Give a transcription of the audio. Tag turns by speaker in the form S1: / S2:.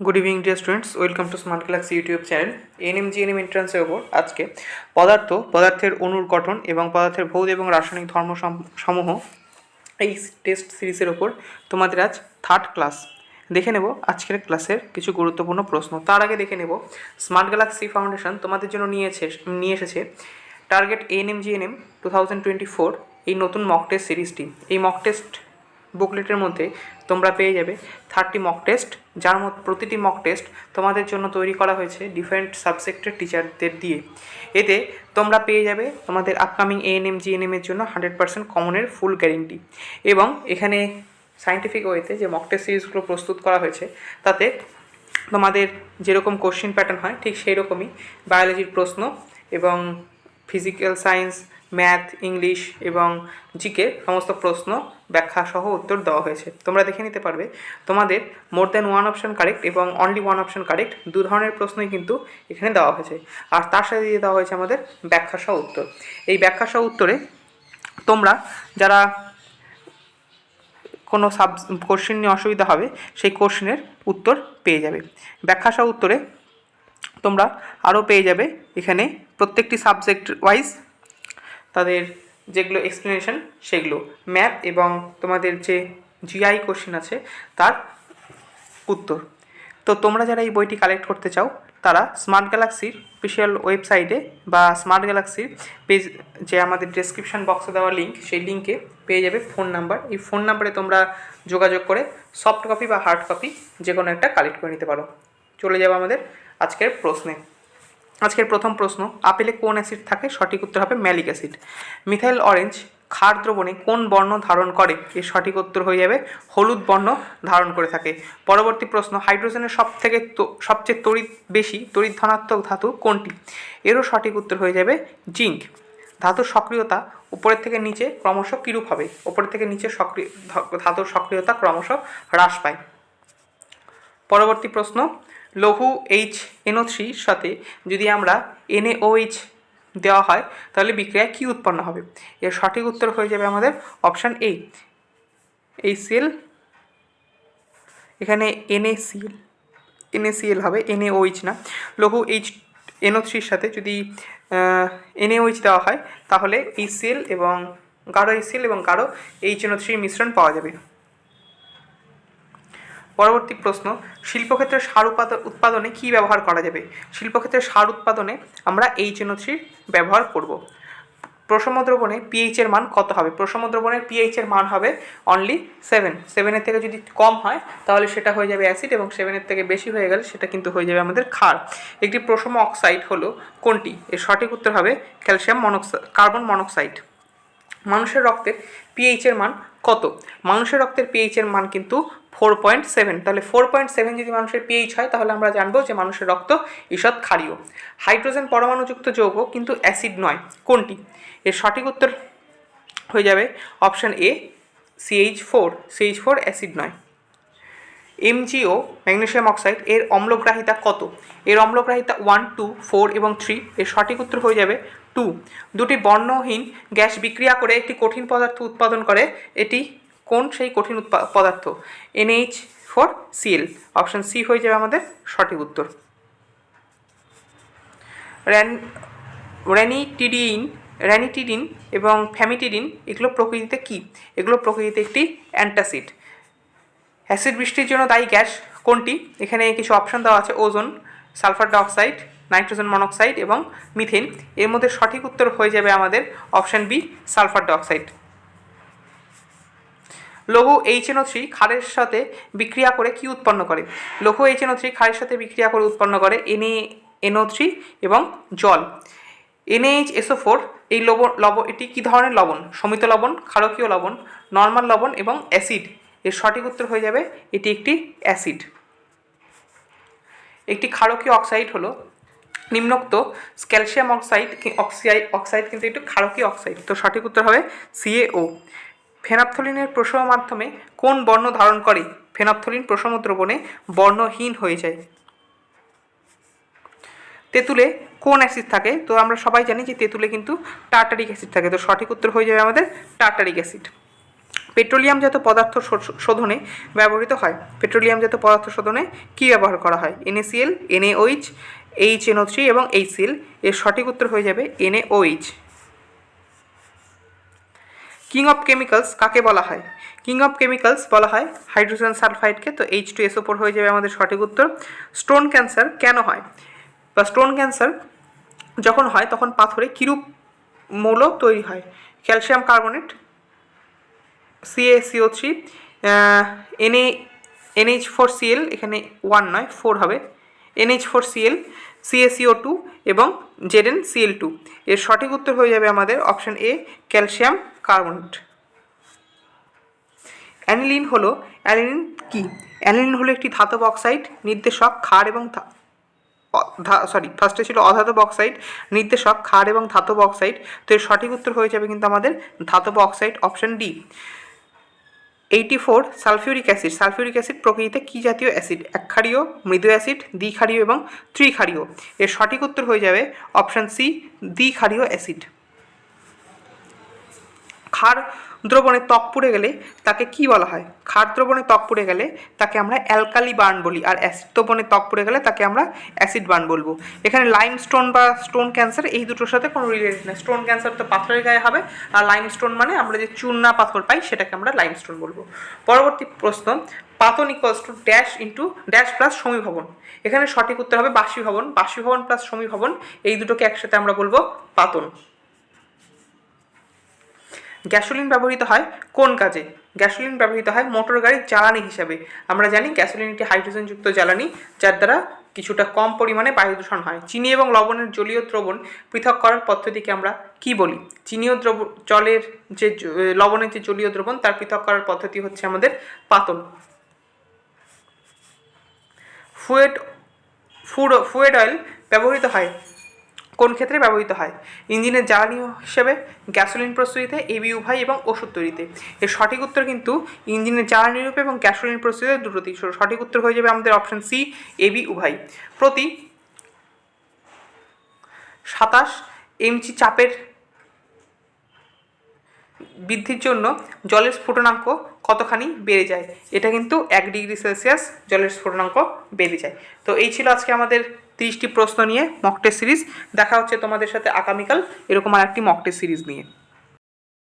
S1: Good evening dear students welcome to smart class YouTube channel NM GNM এন্ট্রান্সের ওপর আজকে পদার্থ, পদার্থের অণুর গঠন এবং পদার্থের ভৌত এবং রাসায়নিক ধর্ম সম- সমূহ এই টেস্ট সিরিজের ওপর তোমাদের আজ থার্ড ক্লাস দেখে নেব আজকের ক্লাসের কিছু গুরুত্বপূর্ণ প্রশ্ন। তার আগে দেখে নেব স্মার্ট গ্যালাক্সি ফাউন্ডেশন তোমাদের জন্য নিয়েছে, নিয়ে এসেছে target ANM GNM two thousand twenty four এই নতুন মক টেস্ট সিরিজটি এই মক টেস্ট বুকলেটের মধ্যে তোমরা পেয়ে যাবে থার্টি মক টেস্ট যার মধ্যে প্রতিটি মক টেস্ট তোমাদের জন্য তৈরি করা হয়েছে ডিফারেন্ট সাবজেক্টের টিচারদের দিয়ে। এতে তোমরা পেয়ে যাবে তোমাদের আপকামিং এএনএম জিএনএম এর জন্য হান্ড্রেড পার্সেন্ট কমনের ফুল গ্যারেন্টি এবং এখানে সায়েন্টিফিক ওয়েতে যে মক টেস্ট সিরিজগুলো প্রস্তুত করা হয়েছে, তাতে তোমাদের যেরকম কোশ্চেন প্যাটার্ন হয়, ঠিক সেই রকমই বায়োলজির প্রশ্ন এবং ফিজিক্যাল সায়েন্স ম্যাথ, ইংলিশ এবং জিকে সমস্ত প্রশ্ন ব্যাখ্যা সহ উত্তর দেওয়া হয়েছে। তোমরা দেখে নিতে পারবে, তোমাদের more than one option correct এবং অনলি ওয়ান অপশন কারেক্ট দু ধরনের প্রশ্নই কিন্তু এখানে দেওয়া হয়েছে। আর তার সাথে দিয়ে দেওয়া হয়েছে আমাদের ব্যাখ্যা সহ উত্তর। এই ব্যাখ্যা সহ উত্তরে তোমরা যারা কোনো সাব কোশ্চেন নিয়ে অসুবিধা হবে, সেই কোশ্চেনের উত্তর পেয়ে যাবে। ব্যাখ্যা সহ উত্তরে তোমরা আরও পেয়ে যাবে, এখানে প্রত্যেকটি সাবজেক্ট ওয়াইজ তাদের যেগুলো এক্সপ্লেনেশন সেগুলো। ম্যাথ এবং তোমাদের যে জিআই কোশ্চেন আছে, তার উত্তর। তো তোমরা যারা এই বইটি কালেক্ট করতে চাও, তারা স্মার্ট গ্যালাক্সির অফিসিয়াল ওয়েবসাইটে বা স্মার্ট গ্যালাক্সির পেজ যে আমাদের ডেসক্রিপশন বক্সে দেওয়া লিঙ্ক সেই লিঙ্কে পেয়ে যাবে ফোন নাম্বার এই ফোন নাম্বারে তোমরা যোগাযোগ করে সফট কপি বা হার্ড কপি যে কোনো একটা কালেক্ট করে নিতে পারো। চলে যাব আমাদের আজকের প্রশ্নে। আজকের প্রথম প্রশ্ন, আপেলে কোন অ্যাসিড থাকে? সঠিক উত্তর হবে ম্যালিক অ্যাসিড। মিথাইল অরেঞ্জ ক্ষার দ্রবণে কোন বর্ণ ধারণ করে? এর সঠিক উত্তর হয়ে যাবে হলুদ বর্ণ ধারণ করে থাকে। পরবর্তী প্রশ্ন, হাইড্রোজেনের সব থেকে সবচেয়ে তড়িৎ বেশি তড়িৎ ধনাত্মক ধাতু কোনটি? এরও সঠিক উত্তর হয়ে যাবে জিঙ্ক। ধাতুর সক্রিয়তা উপরের থেকে নিচে ক্রমশ কীরূপ হবে? উপরের থেকে নিচে সক্রিয় ধাতুর সক্রিয়তা ক্রমশ হ্রাস পায়। পরবর্তী প্রশ্ন লঘু এইচ এনও থ্রির সাথে যদি আমরা এনএওএইচ দেওয়া হয়, তাহলে বিক্রিয়া কী উৎপন্ন হবে? এর সঠিক উত্তর হয়ে যাবে আমাদের অপশান এ এই সেল এখানে এনএসিএল এনএসিএল হবে এনএওএইচ না। লঘু এইচ এনও থ্রির সাথে যদি এনএওএইচ দেওয়া হয়, তাহলে এই সেল এবং গাঢ় এই সেল এবং গাঢ় এইচ এনও থ্রির মিশ্রণ পাওয়া যাবে। পরবর্তী প্রশ্ন, শিল্পক্ষেত্রে সার উৎপাদন কী ব্যবহার করা যাবে? শিল্পক্ষেত্রে সার উৎপাদনে আমরা এইচ থ্রির ব্যবহার করব। প্রসম দ্রবণে পিএইচের মান কত হবে? প্রসম দ্রবণের পিএইচের মান হবে অনলি সেভেন সেভেনের থেকে যদি কম হয়, তাহলে সেটা হয়ে যাবে অ্যাসিড এবং সেভেনের থেকে বেশি হয়ে গেলে সেটা কিন্তু হয়ে যাবে আমাদের ক্ষার। একটি প্রসম অক্সাইড হলো কোনটি? এর সঠিক উত্তর হবে ক্যালসিয়াম মনোক্সাইড কার্বন মনোক্সাইড মানুষের রক্তের পিএইচের মান কত? মানুষের রক্তের পিএইচের মান কিন্তু ফোর পয়েন্ট সেভেন তাহলে ফোর পয়েন্ট সেভেন যদি মানুষের পিএইচ হয়, তাহলে আমরা জানব যে মানুষের রক্ত ঈষৎ ক্ষারীয়। হাইড্রোজেন পরমাণুযুক্ত যৌগ কিন্তু অ্যাসিড নয়। কোনটি? এর সঠিক উত্তর হয়ে যাবে option A CH four CH four acid নয়। এমজিও ম্যাগনেসিয়াম অক্সাইড, এর অম্লগ্রাহিতা কত? এর অম্লগ্রাহিতা ওয়ান টু ফোর এবং থ্রি এর সঠিক উত্তর হয়ে যাবে টু দুটি বর্ণহীন গ্যাস বিক্রিয়া করে একটি কঠিন পদার্থ উৎপাদন করে। এটি কোন সেই কঠিন পদার্থ? NH four CL option C হয়ে যাবে আমাদের সঠিক উত্তর। র্যান র্যানিটিডিন র্যানিটিডিন এবং ফ্যামিটিডিন এগুলো প্রকৃতিতে কি? এগুলো প্রকৃতিতে একটি অ্যান্টাসিড অ্যাসিড বৃষ্টির জন্য দায়ী গ্যাস কোনটি? এখানে কিছু অপশান দেওয়া আছে ozone sulphur dioxide nitrogen monoxide এবং মিথেন এর মধ্যে সঠিক উত্তর হয়ে যাবে আমাদের অপশান বি সালফার ডাইঅক্সাইড লৌহ এইচএনও থ্রি ক্ষারের সাথে বিক্রিয়া করে কি উৎপন্ন করে? লৌহ এইচএনও থ্রি ক্ষারের সাথে বিক্রিয়া করে উৎপন্ন করে এনএ এনও থ্রি এবং জল। এনএইচ এসও ফোর এই লবণ লবণ এটি কী ধরনের লবণ? সমিত লবণ, ক্ষারকীয় লবণ নর্মাল লবণ এবং অ্যাসিড এর সঠিক উত্তর হয়ে যাবে, এটি একটি অ্যাসিড একটি ক্ষারকীয় অক্সাইড হলো নিম্নোক্ত ক্যালসিয়াম অক্সাইড অক্সাইড অক্সাইড কিন্তু একটু ক্ষারকীয় অক্সাইড তো সঠিক উত্তর হবে সিএও ফেনাপথলিনের প্রসব মাধ্যমে কোন বর্ণ ধারণ করে? ফেনাপথলিন প্রসম দ্রবণে বর্ণহীন হয়ে যায়। তেঁতুলে কোন অ্যাসিড থাকে? তো আমরা সবাই জানি যে তেঁতুলে কিন্তু টার্টারিক অ্যাসিড থাকে। তো সঠিক উত্তর হয়ে যাবে আমাদের টার্টারিক অ্যাসিড। পেট্রোলিয়ামজাত পদার্থ শোধনে ব্যবহৃত হয়। পেট্রোলিয়ামজাত পদার্থ শোধনে কী ব্যবহার করা হয়? NACL NAOH H NO three এবং এইচসিএল এর সঠিক উত্তর হয়ে যাবে এনএওইচ কিং অফ কেমিক্যালস কাকে বলা হয়? কিং অফ কেমিক্যালস বলা হয় হাইড্রোজেন সালফাইডকে, তো এইচ টু এস ওপর হয়ে যাবে আমাদের সঠিক উত্তর। স্টোন ক্যান্সার কেন হয়? বা স্টোন ক্যান্সার যখন হয়, তখন পাথরে কিরূপ মৌল তৈরি হয়? Calcium carbonate CaCO three Na NH four Cl এখানে ওয়ান নয় ফোর হবে। NH four Cl CaCO two এবং জেডেন সিএল টু এর সঠিক উত্তর হয়ে যাবে আমাদের option A calcium carbonate aniline হলো, অ্যানিলিন কি? অ্যানিলিন হলো একটি ধাতব অক্সাইড নির্দেশক ক্ষার এবং সরি ফার্স্টে ছিল অধাতব অক্সাইড নির্দেশক ক্ষার এবং ধাতব অক্সাইড তো এর সঠিক উত্তর হয়ে যাবে কিন্তু আমাদের ধাতব oxide option D eighty four sulphuric acid sulphuric acid প্রকৃতিতে কি জাতীয় অ্যাসিড একক্ষারীয় মৃদু অ্যাসিড দ্বি দ্বিক্ষারীয় এবং ত্রিক্ষারীয় এর সঠিক উত্তর হয়ে যাবে অপশান সি দ্বি দ্বিক্ষারীয় অ্যাসিড ক্ষার দ্রবণে ত্বক পুড়ে গেলে তাকে কি বলা হয়? ক্ষার দ্রবণে ত্বক পুড়ে গেলে তাকে আমরা অ্যালকালি বার্ন বলি, আর অ্যাসিড দ্রবণে ত্বক পুড়ে গেলে তাকে আমরা অ্যাসিড বার্ন বলব। এখানে লাইম স্টোন বা স্টোন ক্যান্সার এই দুটোর সাথে কোনো রিলেটেড নেই। স্টোন ক্যান্সার তো পাথরের গায়ে হবে, আর লাইম স্টোন মানে আমরা যে চূর্ণা পাথর পাই সেটাকে আমরা লাইম স্টোন বলব। পরবর্তী প্রশ্ন পাতন equals to dash into dash plus সমীভবন। এখানে সঠিক উত্তর হবে বাষ্পীভবন বাষ্পীভবন প্লাস সমীভবন, এই দুটোকে একসাথে আমরা বলব পাতন। গ্যাসোলিন ব্যবহৃত হয় কোন কাজে? গ্যাসোলিন ব্যবহৃত হয় মোটর গাড়ির জ্বালানি হিসাবে। আমরা জানি গ্যাসোলিন একটি হাইড্রোজেনযুক্ত জ্বালানি, যার দ্বারা কিছুটা কম পরিমাণে বায়ু দূষণ হয়। চিনি এবং লবণের জলীয় দ্রবণ পৃথক করার পদ্ধতিকে আমরা কি বলি? চিনীয় দ্রব, জলের যে লবণের যে জলীয় দ্রবণ, তার পৃথক করার পদ্ধতি হচ্ছে আমাদের পাতন ফুয়েট, ফুড ফুয়েড অয়েল ব্যবহৃত হয় কোন ক্ষেত্রে ব্যবহৃত হয়? ইঞ্জিনের জ্বালানি হিসেবে গ্যাসোলিন প্রস্তুতিতে এবি উভয় এবং ওষুধ তৈরিতে। এর সঠিক উত্তর কিন্তু ইঞ্জিনের জ্বালানি রূপে এবং গ্যাসোলিন প্রস্তুতিতে দুটোতেই সঠিক উত্তর হয়ে যাবে আমাদের অপশন সি এবি উভয়। প্রতি সাতাশ এমজি চাপের বৃদ্ধির জন্য জলের স্ফুটনাঙ্ক কতখানি বেড়ে যায়? এটা কিন্তু এক ডিগ্রি সেলসিয়াস জলের স্ফুটনাঙ্ক বেড়ে যায়। তো এই ছিল আজকে আমাদের তিরিশটি প্রশ্ন নিয়ে মক সিরিজ দেখা হচ্ছে তোমাদের সাথে আগামীকাল, এরকম আর একটি মক সিরিজ নিয়ে।